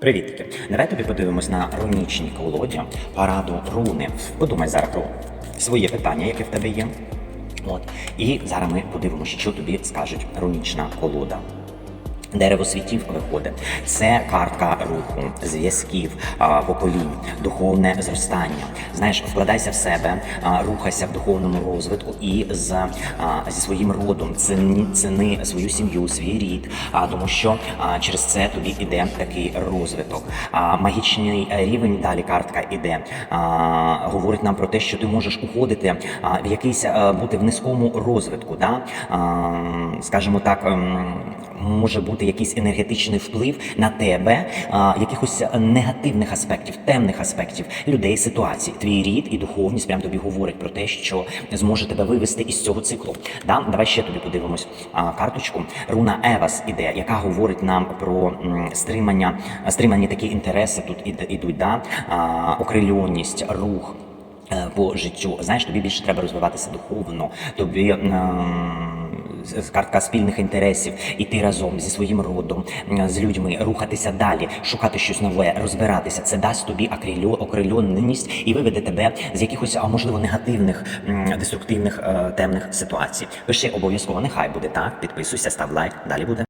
Привітки! Давай тобі подивимось на рунічній колоді параду руни. Подумай зараз про своє питання, яке в тебе є. От. І зараз ми подивимося, що тобі скажуть рунічна колода. Дерево світів виходить. Це картка руху, зв'язків, поколінь, духовне зростання. Знаєш, вкладайся в себе, рухайся в духовному розвитку і з, зі своїм родом ціни, ціни свою сім'ю, свій рід, тому що через це тобі іде такий розвиток. Магічний рівень далі картка іде. Говорить нам про те, що ти можеш уходити в якийсь бути в низькому розвитку. Да? Скажімо так. Може бути якийсь енергетичний вплив на тебе, а, якихось негативних аспектів, темних аспектів людей, ситуацій. Твій рід і духовність прям тобі говорять про те, що зможе тебе вивести із цього циклу. Да? Давай ще тобі подивимось а, карточку. Руна Евас іде, яка говорить нам про стримання, стримані такі інтереси тут ідуть, да? а, окрильонність, рух. е, По життю, знаєш, тобі більше треба розвиватися духовно, тобі з- картка спільних інтересів, іти разом зі своїм родом, з людьми, рухатися далі, шукати щось нове, розбиратися. Це дасть тобі окрильоненість і виведе тебе з якихось, а можливо, негативних, деструктивних, е, темних ситуацій. Пиши обов'язково, нехай буде так. Підписуйся, став лайк. Далі буде.